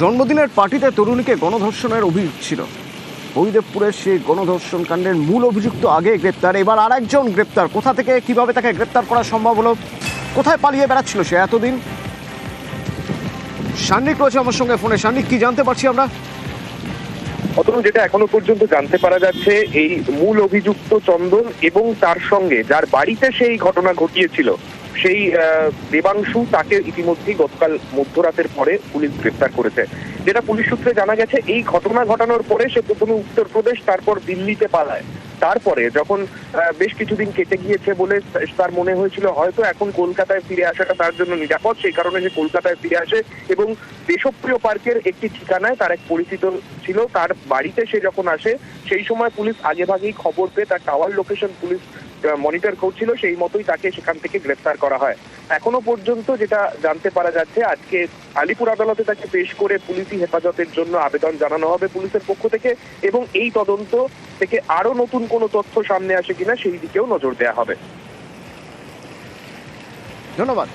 জন্মদিনের পার্টিতে তরুণীকে গণধর্ষণের অভিযোগ ছিল। হরিদেবপুরের সেই গণধর্ষণ কাণ্ডের মূল অভিযুক্ত আগে গ্রেপ্তার, এবার আরেকজন গ্রেপ্তার। কোথা থেকে, কীভাবে তাকে গ্রেপ্তার করা সম্ভব হলো? কোথায় পালিয়ে বেড়াচ্ছিল সে এতদিন? সান্নিক রয়েছে আমার সঙ্গে ফোনে। সান্নিক, কি জানতে পারছি আমরা? অতনু যেটা এখনও পর্যন্ত জানতে পারা যাচ্ছে, এই মূল অভিযুক্ত চন্দন এবং তার সঙ্গে, যার বাড়িতে সেই ঘটনা ঘটিয়েছিল সেই দেবাংশু তাকে ইতিমধ্যেই গতকাল মধ্যরাতের পরে পুলিশ গ্রেপ্তার করেছে। যেটা পুলিশ সূত্রে জানা গেছে, এই ঘটনা ঘটানোর পরে সে প্রথমে উত্তরপ্রদেশ, তারপর দিল্লিতে পালায়। তারপরে যখন বেশ কিছুদিন কেটে গিয়েছে বলে তার মনে হয়েছিল, হয়তো এখন কলকাতায় ফিরে আসাটা তার জন্য নিরাপদ। সেই কারণে সে কলকাতায় ফিরে আসে এবং দেশপ্রিয় পার্কের একটি ঠিকানায় তার এক পরিচিত ছিল। তার বাড়িতে সে যখন আসে সেই সময় পুলিশ আগেভাগেই খবর পেয়ে তার টাওয়ার লোকেশন পুলিশ মনিটর করছিল, সেই মতোই তাকে সেখান থেকে গ্রেফতার করা হয়। এখনও পর্যন্ত যেটা জানতে পারা যাচ্ছে, আজকে আলিপুর আদালতে তাকে পেশ করে পুলিশি হেফাজতের জন্য আবেদন জানানো হবে পুলিশের পক্ষ থেকে এবং এই তদন্ত থেকে আরও নতুন কোনো তথ্য সামনে আসে কিনা সেই দিকেও নজর দেওয়া হবে। ধন্যবাদ।